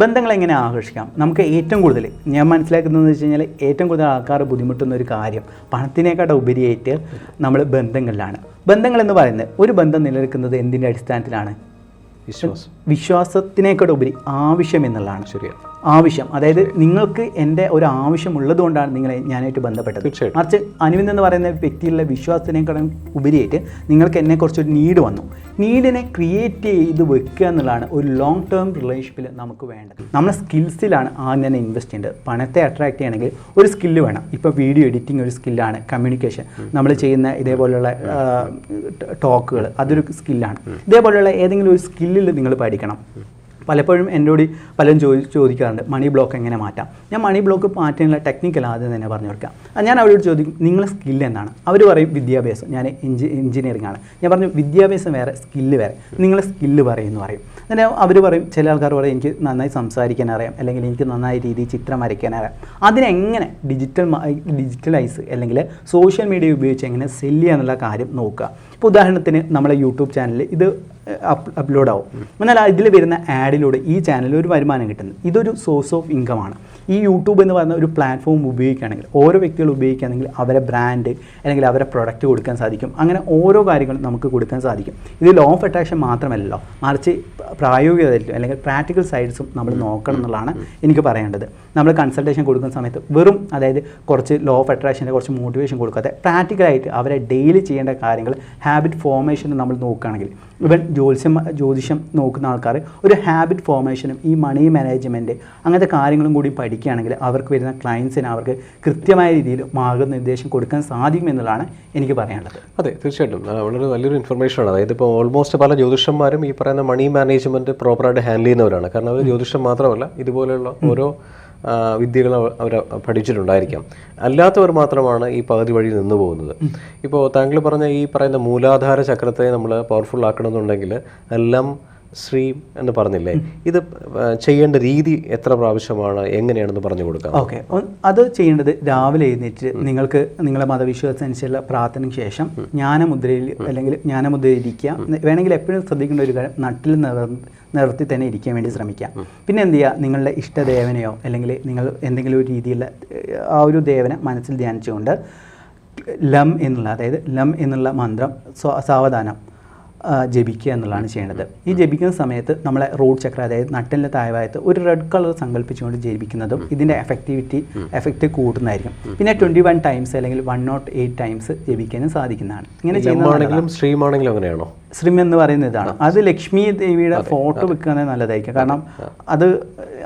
ബന്ധങ്ങൾ എങ്ങനെ ആകർഷിക്കാം? നമുക്ക് ഏറ്റവും കൂടുതൽ ഞാൻ മനസ്സിലാക്കുന്നതെന്ന് വെച്ച് കഴിഞ്ഞാൽ ഏറ്റവും കൂടുതൽ ആൾക്കാർ ബുദ്ധിമുട്ടുന്ന ഒരു കാര്യം പണത്തിനേക്കാൾ ഉപരിയായിട്ട് നമ്മൾ ബന്ധങ്ങളിലാണ്. ബന്ധങ്ങൾ എന്ന് പറയുന്നത് ഒരു ബന്ധം നിലനിൽക്കുന്നത് എന്തിന്റെ അടിസ്ഥാനത്തിലാണ്? വിശ്വാസം. വിശ്വാസത്തിനേക്കാൾ ഉപരി ആവശ്യം എന്നുള്ളതാണ്. ശരിയാണ്. ആവശ്യം. അതായത് നിങ്ങൾക്ക് എന്റെ ഒരു ആവശ്യം ഉള്ളതുകൊണ്ടാണ് നിങ്ങളെ ഞാനായിട്ട് ബന്ധപ്പെട്ടത്. മറിച്ച് അനുവിന്ദ് എന്ന് പറയുന്ന വ്യക്തിയിലുള്ള വിശ്വാസത്തിനേക്കാളും ഉപരിയായിട്ട് നിങ്ങൾക്ക് എന്നെ കുറച്ചൊരു നീഡ് വന്നു. നീഡിനെ ക്രിയേറ്റ് ചെയ്ത് വെക്കുക എന്നുള്ളതാണ് ഒരു ലോങ് ടേം റിലേഷൻഷിപ്പിൽ നമുക്ക് വേണ്ടത്. നമ്മുടെ സ്കിൽസിലാണ് ആദ്യം തന്നെ ഇൻവെസ്റ്റ് ചെയ്യേണ്ടത്. പണത്തെ അട്രാക്ട് ചെയ്യണമെങ്കിൽ ഒരു സ്കില്ല് വേണം. ഇപ്പോൾ വീഡിയോ എഡിറ്റിംഗ് ഒരു സ്കില്ലാണ് കമ്മ്യൂണിക്കേഷൻ നമ്മൾ ചെയ്യുന്ന ഇതേപോലെയുള്ള ടോക്കുകൾ അതൊരു സ്കില്ലാണ് ഇതേപോലെയുള്ള ഏതെങ്കിലും ഒരു സ്കില്ലിൽ നിങ്ങൾ പഠിക്കണം. പലപ്പോഴും എന്നോട് പലരും ചോദി ചോദിക്കാറുണ്ട് മണി ബ്ലോക്ക് എങ്ങനെ മാറ്റാം? ഞാൻ മണി ബ്ലോക്ക് മാറ്റാനുള്ള ടെക്നിക്കൽ ആദ്യം തന്നെ പറഞ്ഞു കൊടുക്കാം. ഞാൻ അവരോട് ചോദിക്കും നിങ്ങളെ സ്കില്ല് എന്താണ്? അവർ പറയും വിദ്യാഭ്യാസം. ഞാൻ എഞ്ചി എഞ്ചിനീയറിംഗ് ആണ്. ഞാൻ പറഞ്ഞു വിദ്യാഭ്യാസം വേറെ സ്കില്ല് വേറെ. നിങ്ങളെ സ്കില്ല് പറയും എന്ന് പറയും. അങ്ങനെ അവർ പറയും ചില ആൾക്കാർ പറയും എനിക്ക് നന്നായി സംസാരിക്കാൻ അറിയാം അല്ലെങ്കിൽ എനിക്ക് നന്നായി രീതിയിൽ ചിത്രം വരയ്ക്കാൻ അറിയാം. അതിനെങ്ങനെ ഡിജിറ്റൽ ഡിജിറ്റലൈസ് അല്ലെങ്കിൽ സോഷ്യൽ മീഡിയ ഉപയോഗിച്ച് എങ്ങനെ സെല്ല് ചെയ്യാന്നുള്ള കാര്യം നോക്കുക. ഇപ്പോൾ ഉദാഹരണത്തിന് നമ്മളെ യൂട്യൂബ് ചാനലിൽ ഇത് അപ്ലോഡ് ആവും എന്നാൽ ഇതിൽ വരുന്ന ആഡിലൂടെ ഈ ചാനലിൽ ഒരു വരുമാനം കിട്ടുന്നു ഇതൊരു സോഴ്സ് ഓഫ് ഇൻകമാണ് ഈ യൂട്യൂബ് എന്ന് പറയുന്ന ഒരു പ്ലാറ്റ്ഫോം ഉപയോഗിക്കുകയാണെങ്കിൽ ഓരോ വ്യക്തികൾ ഉപയോഗിക്കുകയാണെങ്കിൽ അവരെ ബ്രാൻഡ് അല്ലെങ്കിൽ അവരെ പ്രൊഡക്റ്റ് കൊടുക്കാൻ സാധിക്കും. അങ്ങനെ ഓരോ കാര്യങ്ങളും നമുക്ക് കൊടുക്കാൻ സാധിക്കും. ഇത് ലോ ഓഫ് അട്രാക്ഷൻ മാത്രമല്ലല്ലോ. മറിച്ച് പ്രായോഗികതയിലും അല്ലെങ്കിൽ പ്രാക്ടിക്കൽ സൈഡ്സും നമ്മൾ നോക്കണം എന്നുള്ളതാണ് എനിക്ക് പറയേണ്ടത്. നമ്മൾ കൺസൾട്ടേഷൻ കൊടുക്കുന്ന സമയത്ത് വെറും അതായത് കുറച്ച് ലോ ഓഫ് അട്രാക്ഷന്റെ കുറച്ച് മോട്ടിവേഷൻ കൊടുക്കാതെ പ്രാക്ടിക്കലായിട്ട് അവരെ ഡെയിലി ചെയ്യേണ്ട കാര്യങ്ങൾ ഹാബിറ്റ് ഫോർമേഷൻ നമ്മൾ നോക്കുകയാണെങ്കിൽ ഇവൻ ജ്യോത്സ്യം ജ്യോതിഷം നോക്കുന്ന ആൾക്കാർ ഒരു ഹാബിറ്റ് ഫോർമേഷനും ഈ മണി മാനേജ്മെന്റ് അങ്ങനത്തെ കാര്യങ്ങളും കൂടി പഠിക്കുകയാണെങ്കിൽ അവർക്ക് വരുന്ന ക്ലയൻസിന് അവർക്ക് കൃത്യമായ രീതിയിൽ മാർഗനിർദ്ദേശം കൊടുക്കാൻ സാധിക്കുമെന്നുള്ളതാണ് എനിക്ക് പറയാനുള്ളത്. അതെ തീർച്ചയായിട്ടും. വളരെ നല്ലൊരു ഇൻഫർമേഷനാണ് അതായത് ഇപ്പോൾ ഓൾമോസ്റ്റ് പല ജ്യോതിഷന്മാരും ഈ പറയുന്ന മണി മാനേജ്മെന്റ് പ്രോപ്പറായിട്ട് ഹാൻഡിൽ ചെയ്യുന്നവരാണ്. കാരണം അവർ ജ്യോതിഷം മാത്രമല്ല ഇതുപോലെയുള്ള ഓരോ വിദ്യകൾ അവർ പഠിച്ചിട്ടുണ്ടായിരിക്കാം. അല്ലാത്തവർ മാത്രമാണ് ഈ പകുതി വഴി നിന്ന് പോകുന്നത്. ഇപ്പോൾ താങ്കൾ പറഞ്ഞ ഈ പറയുന്ന മൂലാധാര ചക്രത്തെ നമ്മൾ പവർഫുൾ ആക്കണമെന്നുണ്ടെങ്കിൽ എല്ലാം ശ്രീ എന്ന് പറഞ്ഞില്ലേ? ഇത് ചെയ്യേണ്ട രീതി എത്ര പ്രാവശ്യമാണ്? എങ്ങനെയാണെന്ന് പറഞ്ഞു കൊടുക്കാം. ഓക്കെ. അത് ചെയ്യേണ്ടത് രാവിലെ എഴുന്നേറ്റ് നിങ്ങൾക്ക് നിങ്ങളുടെ മതവിശ്വാസം അനുസരിച്ചുള്ള പ്രാർത്ഥനയ്ക്ക് ശേഷം ജ്ഞാനമുദ്രയിൽ അല്ലെങ്കിൽ ജ്ഞാനമുദ്രയിൽ ഇരിക്കുക വേണമെങ്കിൽ എപ്പോഴും ശ്രദ്ധിക്കേണ്ട ഒരു കാര്യം നട്ടിൽ നിർത്തി തന്നെ ഇരിക്കാൻ വേണ്ടി ശ്രമിക്കാം പിന്നെ എന്ത് ചെയ്യുക? നിങ്ങളുടെ ഇഷ്ടദേവനെയോ അല്ലെങ്കിൽ നിങ്ങൾ എന്തെങ്കിലും ഒരു രീതിയിലുള്ള ആ ഒരു ദേവനെ മനസ്സിൽ ധ്യാനിച്ചുകൊണ്ട് ലം എന്നുള്ള അതായത് ലം എന്നുള്ള മന്ത്രം സ്വ- സാവധാനം. ജപിക്കുക എന്നുള്ളതാണ് ചെയ്യേണ്ടത്. ഈ ജപിക്കുന്ന സമയത്ത് നമ്മളെ റൂട്ട് ചക്ര അതായത് നട്ടിന്റെ താഴ്വായത്ത് ഒരു റെഡ് കളർ സങ്കല്പിച്ചുകൊണ്ട് ജപിക്കുന്നതും ഇതിന്റെ എഫക്റ്റിവിറ്റി എഫക്റ്റ് കൂടുന്നതായിരിക്കും. പിന്നെ ട്വന്റി വൺ ടൈംസ് അല്ലെങ്കിൽ വൺ നോട്ട് എയ്റ്റ് ടൈംസ് ജപിക്കാനും സാധിക്കുന്നതാണ്. ഇങ്ങനെ ചെയ്യുന്നതാണെങ്കിലും സ്ട്രീമാണെങ്കിലും അങ്ങനെയാണോ? ശ്രീം എന്ന് പറയുന്ന ഇതാണ്. അത് ലക്ഷ്മി ദേവിയുടെ ഫോട്ടോ വെക്കുന്നത് നല്ലതായിരിക്കും. കാരണം അത്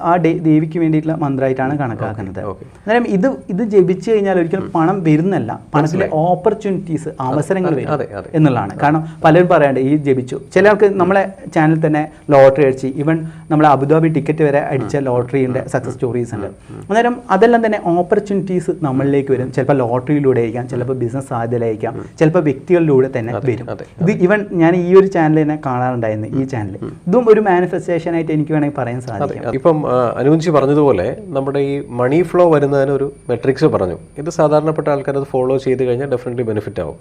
ആ ദേവിക്ക് വേണ്ടിയിട്ടുള്ള മന്ത്രമായിട്ടാണ് കണക്കാക്കുന്നത്. അന്നേരം ഇത് ഇത് ജപിച്ചു കഴിഞ്ഞാൽ ഒരിക്കലും പണം വരുന്നല്ല പണത്തിലെ ഓപ്പർച്യൂണിറ്റീസ് അവസരങ്ങൾ വരും. എന്നുള്ളതാണ്. കാരണം പലരും പറയാണ്ട് ഈ ജപിച്ചു. ചില ആൾക്ക് നമ്മളെ ചാനൽ തന്നെ ലോട്ടറി അടിച്ച് ഈവൻ നമ്മളെ അബുദാബി ടിക്കറ്റ് വരെ അടിച്ച ലോട്ടറിയുടെ സക്സസ് സ്റ്റോറീസ് ഉണ്ട്. അന്നേരം അതെല്ലാം തന്നെ ഓപ്പർച്യൂണിറ്റീസ് നമ്മളിലേക്ക് വരും. ചിലപ്പോൾ ലോട്ടറിയിലൂടെ ആയിരിക്കാം ചിലപ്പോൾ ബിസിനസ് സാധ്യതയിലായിരിക്കാം ചിലപ്പോൾ വ്യക്തികളിലൂടെ തന്നെ വരും. ഇത് ഈവൻ ഞാൻ ഈ ഒരു ചാനൽ തന്നെ കാണാറുണ്ടായിരുന്നു ഈ ചാനൽ ഇതും ഒരു മാനിഫെസ്റ്റേഷൻ ആയിട്ട് എനിക്ക് വേണമെങ്കിൽ പറയാൻ സാധിക്കും. ഇപ്പം അനുജി പറഞ്ഞതുപോലെ നമ്മുടെ ഈ മണി ഫ്ലോ വരുന്നതിന് ഒരു മെട്രിക്സ് പറഞ്ഞു. ഇത് സാധാരണപ്പെട്ട ആൾക്കാർ അത് ഫോളോ ചെയ്ത് കഴിഞ്ഞാൽ ഡെഫിനറ്റ്ലി ബെനിഫിറ്റ് ആവും.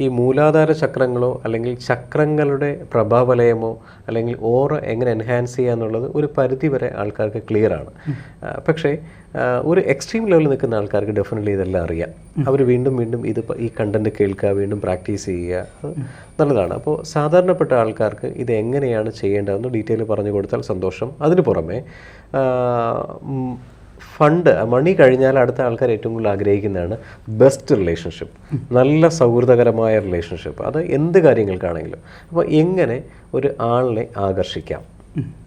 ഈ മൂലാധാര ചക്രങ്ങളോ അല്ലെങ്കിൽ ചക്രങ്ങളുടെ പ്രഭാവലയമോ അല്ലെങ്കിൽ ഓറ എങ്ങനെ എൻഹാൻസ് ചെയ്യുക എന്നുള്ളത് ഒരു പരിധി വരെ ആൾക്കാർക്ക് ക്ലിയർ ആണ്. പക്ഷേ ഒരു എക്സ്ട്രീം ലെവലിൽ നിൽക്കുന്ന ആൾക്കാർക്ക് ഡെഫിനറ്റ്ലി ഇതെല്ലാം അറിയാം. അവർ വീണ്ടും വീണ്ടും ഇത് ഈ കണ്ടന്റ് കേൾക്കുക വീണ്ടും പ്രാക്ടീസ് ചെയ്യുക നല്ലതാണ്. അപ്പോൾ സാധാരണപ്പെട്ട ആൾക്കാർക്ക് ഇത് എങ്ങനെയാണ് ചെയ്യേണ്ടതെന്ന് ഡീറ്റെയിൽ പറഞ്ഞു കൊടുത്താൽ സന്തോഷം. അതിന് പുറമെ ഫണ്ട് മണി കഴിഞ്ഞാൽ അടുത്ത ആൾക്കാർ ഏറ്റവും കൂടുതൽ ആഗ്രഹിക്കുന്നതാണ് ബെസ്റ്റ് റിലേഷൻഷിപ്പ്. നല്ല സൗഹൃദകരമായ റിലേഷൻഷിപ്പ്. അത് എന്ത് കാര്യങ്ങൾക്കാണെങ്കിലും. അപ്പോൾ എങ്ങനെ ഒരു ആളിനെ ആകർഷിക്കാം.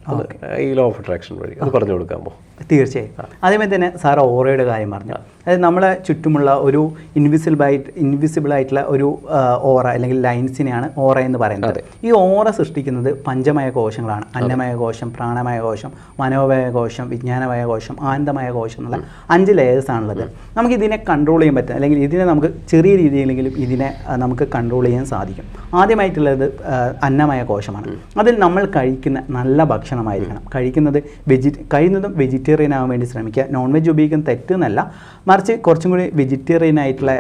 അത് ഈ ലോ ഓഫ് അട്രാക്ഷൻ വഴി. അത് പറഞ്ഞു കൊടുക്കാമോ? തീർച്ചയായും. അതേപോലെ തന്നെ സാർ ഓറയുടെ കാര്യം പറഞ്ഞു. അതായത് നമ്മളെ ചുറ്റുമുള്ള ഒരു ഇൻവിസിബിൾ ആയിട്ടുള്ള ഒരു ഓറ അല്ലെങ്കിൽ ലൈൻസിനെയാണ് ഓറ എന്ന് പറയുന്നത്. ഈ ഓറ സൃഷ്ടിക്കുന്നത് പഞ്ചമയ കോശങ്ങളാണ്. അന്നമയ കോശം പ്രാണമയ കോശം മനോമയ കോശം വിജ്ഞാനമയ കോശം ആനന്ദമയ കോശം എന്നുള്ള അഞ്ച് ലെയേഴ്സാണുള്ളത് നമുക്ക് ഇതിനെ കൺട്രോൾ ചെയ്യാൻ പറ്റും. അല്ലെങ്കിൽ ഇതിനെ നമുക്ക് ചെറിയ രീതിയിലെങ്കിലും ഇതിനെ നമുക്ക് കൺട്രോൾ ചെയ്യാൻ സാധിക്കും. ആദ്യമായിട്ടുള്ളത് അന്നമയ കോശമാണ്. അതിൽ നമ്മൾ കഴിക്കുന്ന നല്ല ഭക്ഷണം ഭക്ഷണമായിരിക്കണം. കഴിക്കുന്നത് വെജി കഴിയുന്നതും വെജിറ്റേറിയൻ ആവാൻ വേണ്ടി ശ്രമിക്കുക. നോൺ വെജ് ഉപയോഗിക്കുന്ന തെറ്റെന്നല്ല. മറിച്ച് കുറച്ചും കൂടി വെജിറ്റേറിയൻ ആയിട്ടുള്ള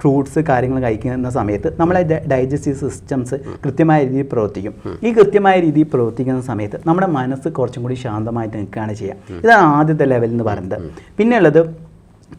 ഫ്രൂട്ട്സ് കാര്യങ്ങൾ കഴിക്കുന്ന സമയത്ത് നമ്മളെ ഡൈജസ്റ്റീവ് സിസ്റ്റംസ് കൃത്യമായ രീതിയിൽ പ്രവർത്തിക്കും. ഈ കൃത്യമായ രീതിയിൽ പ്രവർത്തിക്കുന്ന സമയത്ത് നമ്മുടെ മനസ്സ് കുറച്ചും കൂടി ശാന്തമായിട്ട് നിൽക്കുകയാണ് ചെയ്യുക. ഇതാണ് ആദ്യത്തെ ലെവൽ എന്ന് പറയുന്നത്. പിന്നെ ഉള്ളത്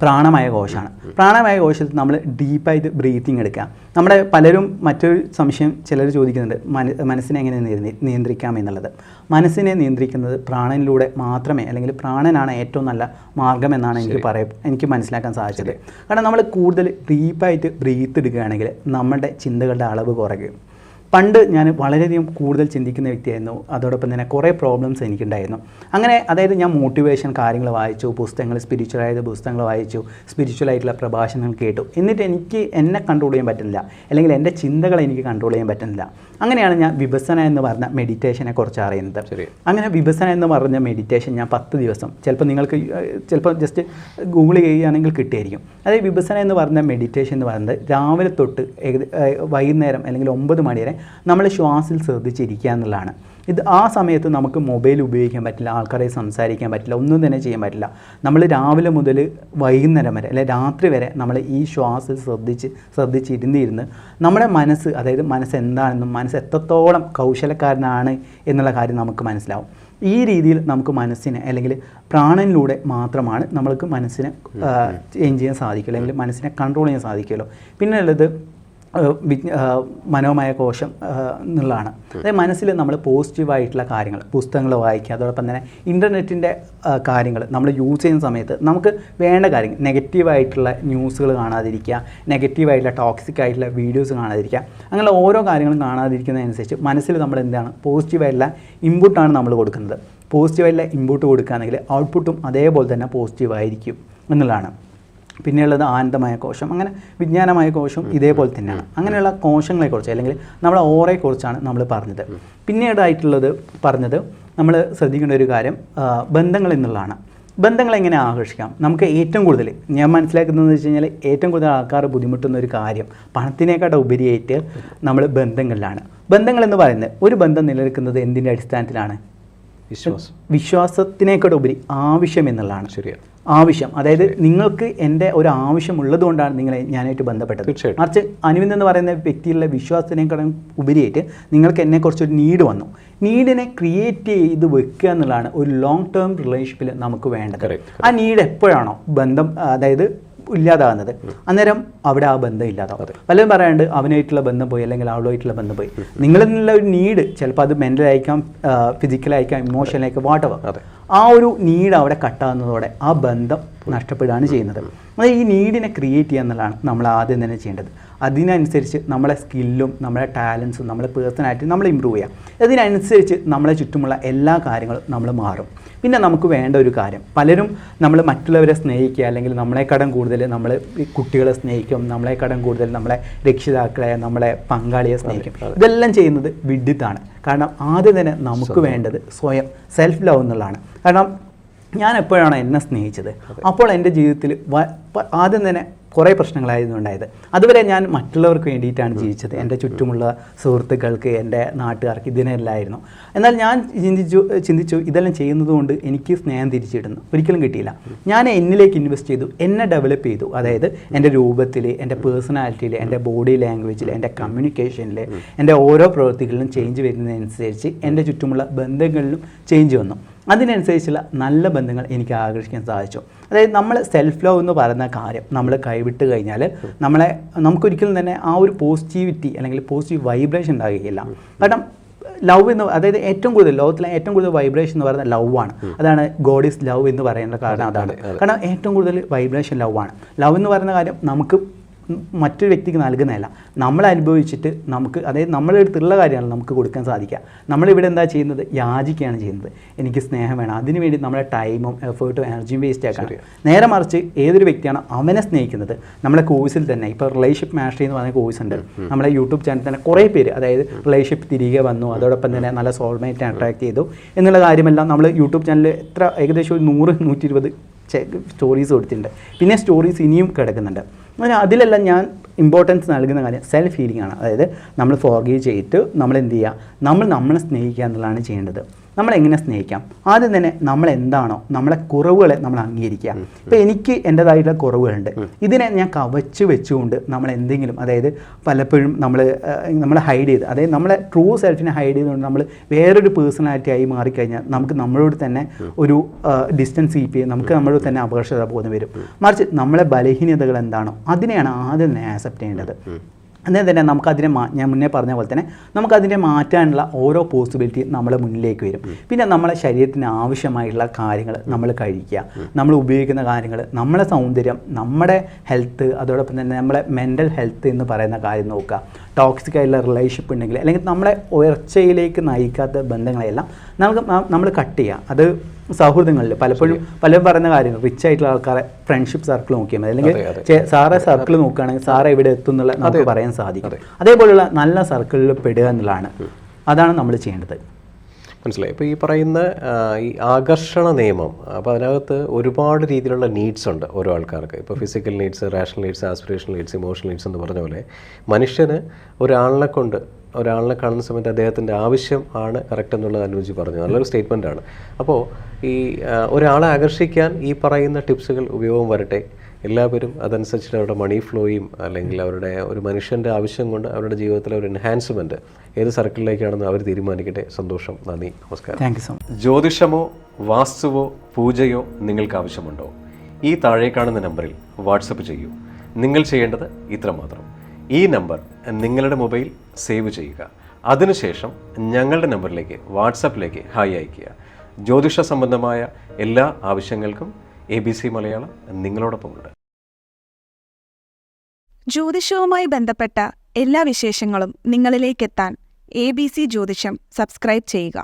പ്രാണമയ കോശമാണ്. പ്രാണമായ കോശത്തിൽ നമ്മൾ ഡീപ്പായിട്ട് ബ്രീത്തിങ് എടുക്കാം. നമ്മുടെ പലരും മറ്റൊരു സംശയം ചിലർ ചോദിക്കുന്നുണ്ട്. മന മനസ്സിനെ എങ്ങനെ നിയന്ത്രി- നിയന്ത്രിക്കാം എന്നുള്ളത്. മനസ്സിനെ നിയന്ത്രിക്കുന്നത് പ്രാണനിലൂടെ മാത്രമേ അല്ലെങ്കിൽ പ്രാണനാണ് ഏറ്റവും നല്ല മാർഗം എന്നാണ് എനിക്ക് പറയ എനിക്ക് മനസ്സിലാക്കാൻ സാധിച്ചത്. കാരണം നമ്മൾ കൂടുതൽ ഡീപ്പായിട്ട് ബ്രീത്ത് എടുക്കുകയാണെങ്കിൽ നമ്മുടെ ചിന്തകളുടെ അളവ് കുറയ്ക്കും. പണ്ട് ഞാൻ വളരെയധികം കൂടുതൽ ചിന്തിക്കുന്ന വ്യക്തിയായിരുന്നു. അതോടൊപ്പം തന്നെ കുറേ പ്രോബ്ലംസ് എനിക്കുണ്ടായിരുന്നു. അങ്ങനെ അതായത് ഞാൻ മോട്ടിവേഷൻ കാര്യങ്ങൾ വായിച്ചു പുസ്തകങ്ങൾ സ്പിരിച്വൽ ആയത് പുസ്തകങ്ങൾ വായിച്ചു സ്പിരിച്വൽ ആയിട്ടുള്ള പ്രഭാഷണങ്ങൾ കേട്ടു. എന്നിട്ട് എനിക്ക് എന്നെ കൺട്രോൾ ചെയ്യാൻ പറ്റുന്നില്ല. അല്ലെങ്കിൽ എന്റെ ചിന്തകളെ എനിക്ക് കൺട്രോൾ ചെയ്യാൻ പറ്റുന്നില്ല. അങ്ങനെയാണ് ഞാൻ വിഭസന എന്ന് പറഞ്ഞ മെഡിറ്റേഷനെ കുറിച്ച് അറിയുന്നത്. അങ്ങനെ വിഭസന എന്ന് പറഞ്ഞ മെഡിറ്റേഷൻ ഞാൻ പത്ത് ദിവസം ചിലപ്പോൾ നിങ്ങൾക്ക് ചിലപ്പോൾ ജസ്റ്റ് ഗൂഗിൾ ചെയ്യുകയാണെങ്കിൽ കിട്ടിയായിരിക്കും. അതായത് വിഭസന എന്ന് പറഞ്ഞ മെഡിറ്റേഷൻ എന്ന് പറയുന്നത് രാവിലെ തൊട്ട് വൈകുന്നേരം അല്ലെങ്കിൽ ഒമ്പത് മണി വരെ നമ്മൾ ശ്വാസിൽ ശ്രദ്ധിച്ചിരിക്കുക എന്നുള്ളതാണ്. ഇത് ആ സമയത്ത് നമുക്ക് മൊബൈൽ ഉപയോഗിക്കാൻ പറ്റില്ല ആൾക്കാരെ സംസാരിക്കാൻ പറ്റില്ല ഒന്നും തന്നെ ചെയ്യാൻ പറ്റില്ല. നമ്മൾ രാവിലെ മുതൽ വൈകുന്നേരം വരെ അല്ലെ രാത്രി വരെ നമ്മൾ ഈ ശ്വാസം ശ്രദ്ധിച്ച് ശ്രദ്ധിച്ചിരുന്നിരുന്ന് നമ്മുടെ മനസ്സ് അതായത് മനസ്സ് എന്താണെന്നും മനസ്സ് എത്രത്തോളം കൗശലക്കാരനാണ് എന്നുള്ള കാര്യം നമുക്ക് മനസ്സിലാവും. ഈ രീതിയിൽ നമുക്ക് മനസ്സിനെ അല്ലെങ്കിൽ പ്രാണനിലൂടെ മാത്രമാണ് നമ്മൾക്ക് മനസ്സിനെ ചേഞ്ച് ചെയ്യാൻ സാധിക്കുള്ളൂ അല്ലെങ്കിൽ മനസ്സിനെ കൺട്രോൾ ചെയ്യാൻ സാധിക്കുമല്ലോ പിന്നെ ഉള്ളത് മനോമയ കോശം എന്നുള്ളതാണ്. അതായത് മനസ്സിൽ നമ്മൾ പോസിറ്റീവായിട്ടുള്ള കാര്യങ്ങൾ പുസ്തകങ്ങൾ വായിക്കുക അതോടൊപ്പം തന്നെ ഇന്റർനെറ്റിന്റെ കാര്യങ്ങൾ നമ്മൾ യൂസ് ചെയ്യുന്ന സമയത്ത് നമുക്ക് വേണ്ട കാര്യങ്ങൾ നെഗറ്റീവായിട്ടുള്ള ന്യൂസുകൾ കാണാതിരിക്കുക നെഗറ്റീവായിട്ടുള്ള ടോക്സിക് ആയിട്ടുള്ള വീഡിയോസ് കാണാതിരിക്കുക അങ്ങനെ ഓരോ കാര്യങ്ങളും കാണാതിരിക്കുന്നതനുസരിച്ച് മനസ്സിൽ നമ്മൾ എന്താണ് പോസിറ്റീവായിട്ടുള്ള ഇൻപുട്ടാണ് നമ്മൾ കൊടുക്കുന്നത്. പോസിറ്റീവായിട്ടുള്ള ഇൻപുട്ട് കൊടുക്കുകയാണെങ്കിൽ ഔട്ട്പുട്ടും അതേപോലെ തന്നെ പോസിറ്റീവായിരിക്കും എന്നുള്ളതാണ്. പിന്നെയുള്ളത് ആനന്ദമായ കോശം. അങ്ങനെ വിജ്ഞാനമായ കോശം ഇതേപോലെ തന്നെയാണ്. അങ്ങനെയുള്ള കോശങ്ങളെക്കുറിച്ച് അല്ലെങ്കിൽ നമ്മളെ ഓറയെക്കുറിച്ചാണ് നമ്മൾ പറഞ്ഞത്. പിന്നീടായിട്ടുള്ളത് പറഞ്ഞത് നമ്മൾ ശ്രദ്ധിക്കേണ്ട ഒരു കാര്യം ബന്ധങ്ങൾ എന്നുള്ളതാണ്. ബന്ധങ്ങൾ എങ്ങനെ ആകർഷിക്കാം? നമുക്ക് ഏറ്റവും കൂടുതൽ ഞാൻ മനസ്സിലാക്കുന്നതെന്ന് വെച്ച് കഴിഞ്ഞാൽ ഏറ്റവും കൂടുതൽ ആൾക്കാർ ബുദ്ധിമുട്ടുന്ന ഒരു കാര്യം പണത്തിനേക്കാട്ട് ഉപരിയായിട്ട് നമ്മൾ ബന്ധങ്ങളിലാണ്. ബന്ധങ്ങൾ എന്ന് പറയുന്നത് ഒരു ബന്ധം നിലനിൽക്കുന്നത് എന്തിന്റെ അടിസ്ഥാനത്തിലാണ്? വിശ്വാസം. വിശ്വാസത്തിനേക്കാട്ട് ഉപരി ആവശ്യം എന്നുള്ളതാണ്. ശരിയാണ്. ആവശ്യം. അതായത് നിങ്ങൾക്ക് എന്റെ ഒരു ആവശ്യം ഉള്ളതുകൊണ്ടാണ് നിങ്ങളെ ഞാനായിട്ട് ബന്ധപ്പെട്ടത്. മറിച്ച് അനുവിന്ദ് എന്ന് പറയുന്ന വ്യക്തിയിലുള്ള വിശ്വാസത്തിനേക്കാളും ഉപരിയായിട്ട് നിങ്ങൾക്ക് എന്നെ കുറച്ചൊരു നീഡ് വന്നു. നീഡിനെ ക്രിയേറ്റ് ചെയ്ത് വെക്കുക എന്നുള്ളതാണ് ഒരു ലോങ് ടേം റിലേഷൻഷിപ്പിൽ നമുക്ക് വേണ്ടത്. ആ നീഡ് എപ്പോഴാണോ ബന്ധം അതായത് ഇല്ലാതാകുന്നത്. അന്നേരം അവിടെ ആ ബന്ധം ഇല്ലാതാവും. പലരും പറയാണ്ട് അവനായിട്ടുള്ള ബന്ധം പോയി അല്ലെങ്കിൽ അവളുമായിട്ടുള്ള ബന്ധം പോയി. നിങ്ങളിൽ നിന്നുള്ള ഒരു നീഡ് ചിലപ്പോൾ അത് മെന്റലായിരിക്കാം ഫിസിക്കലായിരിക്കാം ഇമോഷണൽ വാട്ടവർ. ആ ഒരു നീഡ് അവിടെ കട്ടാകുന്നതോടെ ആ ബന്ധം നഷ്ടപ്പെടുകയാണ് ചെയ്യുന്നത്. അത് ഈ നീഡിനെ ക്രിയേറ്റ് ചെയ്യുക എന്നുള്ളതാണ് നമ്മൾ ആദ്യം തന്നെ ചെയ്യേണ്ടത്. അതിനനുസരിച്ച് നമ്മളെ സ്കില്ലും നമ്മളെ ടാലൻസും നമ്മളെ പേഴ്സണാലിറ്റി നമ്മൾ ഇമ്പ്രൂവ് ചെയ്യാം. അതിനനുസരിച്ച് നമ്മളെ ചുറ്റുമുള്ള എല്ലാ കാര്യങ്ങളും നമ്മൾ മാറും. പിന്നെ നമുക്ക് വേണ്ട ഒരു കാര്യം. പലരും നമ്മൾ മറ്റുള്ളവരെ സ്നേഹിക്കുക അല്ലെങ്കിൽ നമ്മളെക്കാളും കൂടുതൽ നമ്മൾ ഈ കുട്ടികളെ സ്നേഹിക്കും നമ്മളെക്കാളും കൂടുതൽ നമ്മളെ രക്ഷിതാക്കളെ നമ്മളെ പങ്കാളിയെ സ്നേഹിക്കും. ഇതെല്ലാം ചെയ്യുന്നത് വിഡിത്താണ്. കാരണം ആദ്യം തന്നെ നമുക്ക് വേണ്ടത് സ്വയം. സെൽഫ് ലവ് എന്നുള്ളതാണ്. കാരണം ഞാൻ എപ്പോഴാണ് എന്നെ സ്നേഹിച്ചത്? അപ്പോൾ എന്റെ ജീവിതത്തിൽ ആദ്യം തന്നെ കുറേ പ്രശ്നങ്ങളായിരുന്നു ഉണ്ടായത് അതുവരെ ഞാൻ മറ്റുള്ളവർക്ക് വേണ്ടിയിട്ടാണ് ജീവിച്ചത്. എന്റെ ചുറ്റുമുള്ള സുഹൃത്തുക്കൾക്ക് എന്റെ നാട്ടുകാർക്ക് ഇതിനെല്ലായിരുന്നു. എന്നാൽ ഞാൻ ചിന്തിച്ചു ചിന്തിച്ചു ഇതെല്ലാം ചെയ്യുന്നതുകൊണ്ട് എനിക്ക് സ്നേഹം തിരിച്ചിടുന്നു. ഒരിക്കലും കിട്ടിയില്ല. ഞാൻ എന്നിലേക്ക് ഇൻവെസ്റ്റ് ചെയ്തു. എന്നെ ഡെവലപ്പ് ചെയ്തു. അതായത് എന്റെ രൂപത്തിൽ എന്റെ പേഴ്സണാലിറ്റിയിൽ എന്റെ ബോഡി ലാംഗ്വേജിൽ എന്റെ കമ്മ്യൂണിക്കേഷനിൽ എന്റെ ഓരോ പ്രവൃത്തികളിലും ചേഞ്ച് വരുന്നതിനനുസരിച്ച് എന്റെ ചുറ്റുമുള്ള ബന്ധങ്ങളിലും ചേഞ്ച് വന്നു. അതിനനുസരിച്ചുള്ള നല്ല ബന്ധങ്ങൾ എനിക്ക് ആകർഷിക്കാൻ സാധിച്ചു. അതായത് നമ്മൾ സെൽഫ് ലവ് എന്ന് പറയുന്ന കാര്യം നമ്മൾ കൈവിട്ട് കഴിഞ്ഞാൽ നമ്മളെ നമുക്കൊരിക്കലും തന്നെ ആ ഒരു പോസിറ്റിവിറ്റി അല്ലെങ്കിൽ പോസിറ്റീവ് വൈബ്രേഷൻ ഉണ്ടാകുകയില്ല കാരണം ലവ് എന്ന് അതായത് ഏറ്റവും കൂടുതൽ ലോകത്തിലെ ഏറ്റവും കൂടുതൽ വൈബ്രേഷൻ എന്ന് പറയുന്നത് ലവ് ആണ്. അതാണ് ഗോഡ് ഈസ് ലവ് എന്ന് പറയുന്ന കാരണം അതാണ്. കാരണം ഏറ്റവും കൂടുതൽ വൈബ്രേഷൻ ലവ് ആണ്. ലവ് എന്ന് പറയുന്ന കാര്യം നമുക്ക് മറ്റൊരു വ്യക്തിക്ക് നൽകുന്നതല്ല. നമ്മൾ അനുഭവിച്ചിട്ട് നമുക്ക് അതായത് നമ്മളെ അടുത്തുള്ള കാര്യമാണ് നമുക്ക് കൊടുക്കാൻ സാധിക്കുക. നമ്മളിവിടെ എന്താ ചെയ്യുന്നത്? യാചിക്കുകയാണ് ചെയ്യുന്നത്. എനിക്ക് സ്നേഹം വേണം. അതിനുവേണ്ടി വേണ്ടി നമ്മളെ ടൈമും എഫേർട്ടും എനർജിയും വേസ്റ്റ് ആക്കാൻ നേരെ മറിച്ച് ഏതൊരു വ്യക്തിയാണ് അവനെ സ്നേഹിക്കുന്നത്? നമ്മളെ കോഴ്സിൽ തന്നെ ഇപ്പോൾ റിലേഷൻഷിപ്പ് മാസ്റ്ററി എന്ന് പറഞ്ഞ കോഴ്സ് ഉണ്ട്. നമ്മുടെ യൂട്യൂബ് ചാനൽ തന്നെ കുറേ പേര് അതായത് റിലേഷൻഷിപ്പ് തിരികെ വന്നു അതോടൊപ്പം തന്നെ നല്ല സോൾമേറ്റ് അട്രാക്ട് ചെയ്തു എന്നുള്ള കാര്യമെല്ലാം നമ്മൾ യൂട്യൂബ് ചാനലിൽ എത്ര ഏകദേശം ഒരു നൂറ് നൂറ്റി ഇരുപത് സ്റ്റോറീസ് കൊടുത്തിട്ടുണ്ട്. പിന്നെ സ്റ്റോറീസ് ഇനിയും കിടക്കുന്നുണ്ട്. അങ്ങനെ അതിലെല്ലാം ഞാൻ ഇമ്പോർട്ടൻസ് നൽകുന്ന കാര്യം സെൽഫ് ഹീലിംഗ് ആണ്. അതായത് നമ്മൾ ഫോർഗീവ് ചെയ്തിട്ട് നമ്മൾ എന്ത് ചെയ്യുക? നമ്മൾ നമ്മളെ സ്നേഹിക്കുക എന്നുള്ളതാണ് ചെയ്യേണ്ടത്. നമ്മൾ എങ്ങനെ സ്നേഹിക്കാം? ആദ്യം തന്നെ നമ്മൾ എന്താണോ നമ്മളെ കുറവുകളെ നമ്മൾ അംഗീകരിക്കുക. ഇപ്പം എനിക്ക് എന്റെതായിട്ടുള്ള കുറവുകളുണ്ട്. ഇതിനെ ഞാൻ കവച്ച് വെച്ചുകൊണ്ട് നമ്മൾ എന്തെങ്കിലും അതായത് പലപ്പോഴും നമ്മൾ നമ്മൾ ഹൈഡ് ചെയ്ത് അതായത് നമ്മളെ ട്രൂ സെൽഫിനെ ഹൈഡ് ചെയ്തുകൊണ്ട് നമ്മൾ വേറൊരു പേഴ്സണാലിറ്റി ആയി മാറിക്കഴിഞ്ഞാൽ നമുക്ക് നമ്മളോട് തന്നെ ഒരു ഡിസ്റ്റൻസ് കീപ്പ് ചെയ്യും നമുക്ക് നമ്മളോട് തന്നെ അപകർഷത പോകുന്ന വരും. മറിച്ച് നമ്മളെ ബലഹീനതകൾ എന്താണോ അതിനെയാണ് ആദ്യം തന്നെ ആക്സെപ്റ്റ് ചെയ്യേണ്ടത്. എന്നാൽ തന്നെ നമുക്കതിനെ മാ ഞാൻ മുന്നേ പറഞ്ഞ പോലെ തന്നെ നമുക്കതിനെ മാറ്റാനുള്ള ഓരോ പോസിബിലിറ്റി നമ്മുടെ മുന്നിലേക്ക് വരും. പിന്നെ നമ്മളെ ശരീരത്തിന് ആവശ്യമായിട്ടുള്ള കാര്യങ്ങൾ നമ്മൾ കഴിക്കുക. നമ്മൾ ഉപയോഗിക്കുന്ന കാര്യങ്ങൾ നമ്മുടെ സൗന്ദര്യം നമ്മുടെ ഹെൽത്ത് അതോടൊപ്പം തന്നെ നമ്മളെ മെന്റൽ ഹെൽത്ത് എന്ന് പറയുന്ന കാര്യം നോക്കുക. ടോക്സിക് ആയിട്ടുള്ള റിലേഷൻഷിപ്പ് ഉണ്ടെങ്കിൽ അല്ലെങ്കിൽ നമ്മളെ ഉയർച്ചയിലേക്ക് നയിക്കാത്ത ബന്ധങ്ങളെല്ലാം നമുക്ക് നമ്മൾ കട്ട് ചെയ്യുക. അത് സൗഹൃദങ്ങളിൽ പലപ്പോഴും പലരും പറയുന്ന കാര്യങ്ങൾ റിച്ച് ആയിട്ടുള്ള ആൾക്കാരെ ഫ്രണ്ട്ഷിപ്പ് സർക്കിൾ നോക്കിയാൽ മതി. അല്ലെങ്കിൽ. സാറെ സർക്കിൾ നോക്കുകയാണെങ്കിൽ സാറ് എവിടെ എത്തും എന്നുള്ള നമുക്ക് പറയാൻ സാധിക്കും. അതേപോലെയുള്ള നല്ല സർക്കിളിൽ പെടുക എന്നുള്ളതാണ്. അതാണ് നമ്മൾ ചെയ്യേണ്ടത്. മനസ്സിലായി. ഇപ്പോൾ ഈ പറയുന്ന ഈ ആകർഷണ നിയമം അപ്പോൾ അതിനകത്ത് ഒരുപാട് രീതിയിലുള്ള നീഡ്സ് ഉണ്ട് ഓരോ ആൾക്കാർക്ക്. ഇപ്പോൾ physical needs rational needs aspirational needs emotional needs എന്ന് പറഞ്ഞ പോലെ മനുഷ്യന് ഒരാളിനെ കൊണ്ട് ഒരാളിനെ കാണുന്ന സമയത്ത് അദ്ദേഹത്തിന്റെ ആവശ്യം ആണ് കറക്റ്റ് എന്നുള്ളത് അനുജി പറഞ്ഞു നല്ലൊരു സ്റ്റേറ്റ്മെന്റ് ആണ്. അപ്പോൾ ഈ ഒരാളെ ആകർഷിക്കാൻ ഈ പറയുന്ന ടിപ്സുകൾ ഉപയോഗം വരട്ടെ. എല്ലാവരും അതനുസരിച്ചിട്ട് അവരുടെ മണി ഫ്ലോയും അല്ലെങ്കിൽ അവരുടെ ഒരു മനുഷ്യന്റെ ആവശ്യം കൊണ്ട് അവരുടെ ജീവിതത്തിലെ ഒരു എൻഹാൻസ്മെന്റ് ഏത് സർക്കിളിലേക്കാണെന്ന് അവർ തീരുമാനിക്കട്ടെ. സന്തോഷം നന്ദി നമസ്കാരം. താങ്ക് യു സോ മച്ച് ജ്യോതിഷമോ വാസ്തുവോ പൂജയോ നിങ്ങൾക്ക് ആവശ്യമുണ്ടോ? ഈ താഴെ കാണുന്ന നമ്പറിൽ വാട്സപ്പ് ചെയ്യൂ. നിങ്ങൾ ചെയ്യേണ്ടത് ഇത്ര മാത്രം. ഈ നമ്പർ നിങ്ങളുടെ മൊബൈൽ സേവ് ചെയ്യുക. അതിനുശേഷം ഞങ്ങളുടെ നമ്പറിലേക്ക് വാട്സപ്പിലേക്ക് ഹായ് അയയ്ക്കുക. ജ്യോതിഷ സംബന്ധമായ എല്ലാ ആവശ്യങ്ങൾക്കും എ ബി സി മലയാളം നിങ്ങളോടൊപ്പമുണ്ട് ജ്യോതിഷവുമായി ബന്ധപ്പെട്ട എല്ലാ വിശേഷങ്ങളും നിങ്ങളിലേക്കെത്താൻ എ ബി സി ജ്യോതിഷം സബ്സ്ക്രൈബ് ചെയ്യുക.